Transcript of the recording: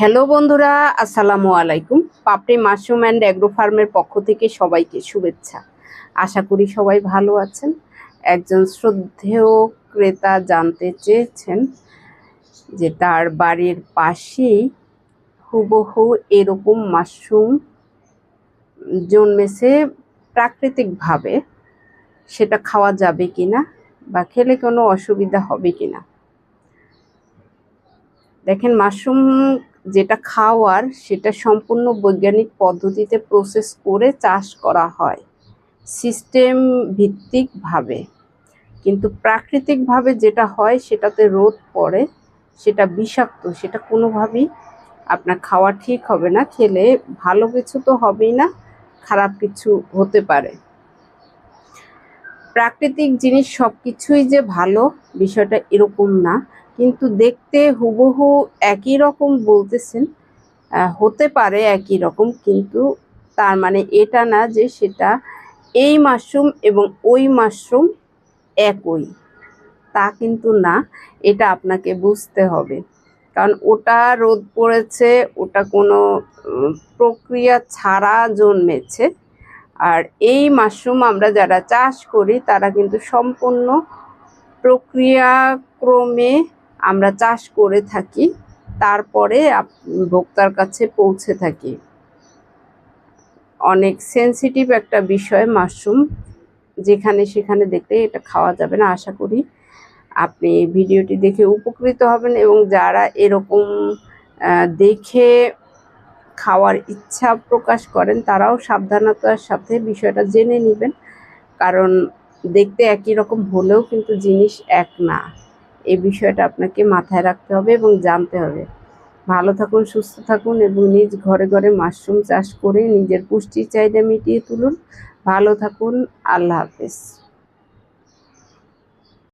Hello বন্ধুরা, আসসালামু আলাইকুম। পাপড়ি মাশরুম অ্যান্ড অ্যাগ্রো ফার্মের পক্ষ থেকে সবাইকে শুভেচ্ছা। আশা করি সবাই ভালো আছেন। একজন শ্রদ্ধেয় ক্রেতা জানতে চেয়েছেন যে তার বাড়ির পাশেই হুবহু এরকম মাশরুম জন্মেছে প্রাকৃতিকভাবে। সেটা খাওয়া যাবে কি না বা খেলে কোনো অসুবিধা হবে কি না দেখেন, মাশরুম যেটা খাওয়ার সেটা সম্পূর্ণ বৈজ্ঞানিক পদ্ধতিতে প্রসেস করে চাষ করা হয়। সিস্টেম ভিত্তিকভাবে। কিন্তু প্রাকৃতিকভাবে যেটা হয় সেটাতে রোদ পড়ে, সেটা বিষাক্ত, সেটা কোনোভাবেই আপনার খাওয়া ঠিক হবে না, খেলে ভালো কিছু তো হবেই না, খারাপ কিছু হতে পারে। প্রাকৃতিক জিনিস সব কিছুই যে ভালো, বিষয়টা এরকম না। কিন্তু দেখতে হুবহু একই রকম বলতেছেন হতে পারে একই রকম, কিন্তু তার মানে এটা না যে সেটা এই মাশরুম এবং ওই মাশরুম একই। তা কিন্তু না, এটা আপনাকে বুঝতে হবে। কারণ ওটা রোদ পড়েছে, ওটা কোনো প্রক্রিয়া ছাড়া জন্মেছে। আর এই মাশরুম আমরা যারা চাষ করি, তারা কিন্তু সম্পূর্ণ প্রক্রিয়াক্রমে আমরা চাষ করে থাকি, তারপরে ভোক্তার কাছে পৌঁছে থাকি। অনেক সেনসিটিভ একটা বিষয় মাশরুম, যেখানে সেখানে দেখলে এটা খাওয়া যাবে না, আশা করি। আপনি ভিডিওটি দেখে উপকৃত হবেন এবং যারা এরকম দেখে খাওয়ার ইচ্ছা প্রকাশ করেন, তারাও সাবধানতার সাথে বিষয়টা জেনে নেবেন। কারণ দেখতে একই রকম হলেও কিন্তু জিনিস এক না। এই বিষয়টা আপনাকে মাথায় রাখতে হবে এবং জানতে হবে। ভালো থাকুন, সুস্থ থাকুন এবং নিজ ঘরে ঘরে মাশরুম চাষ করে নিজের পুষ্টির চাহিদা মিটিয়ে তুলুন। ভালো থাকুন, আল্লাহ হাফেজ।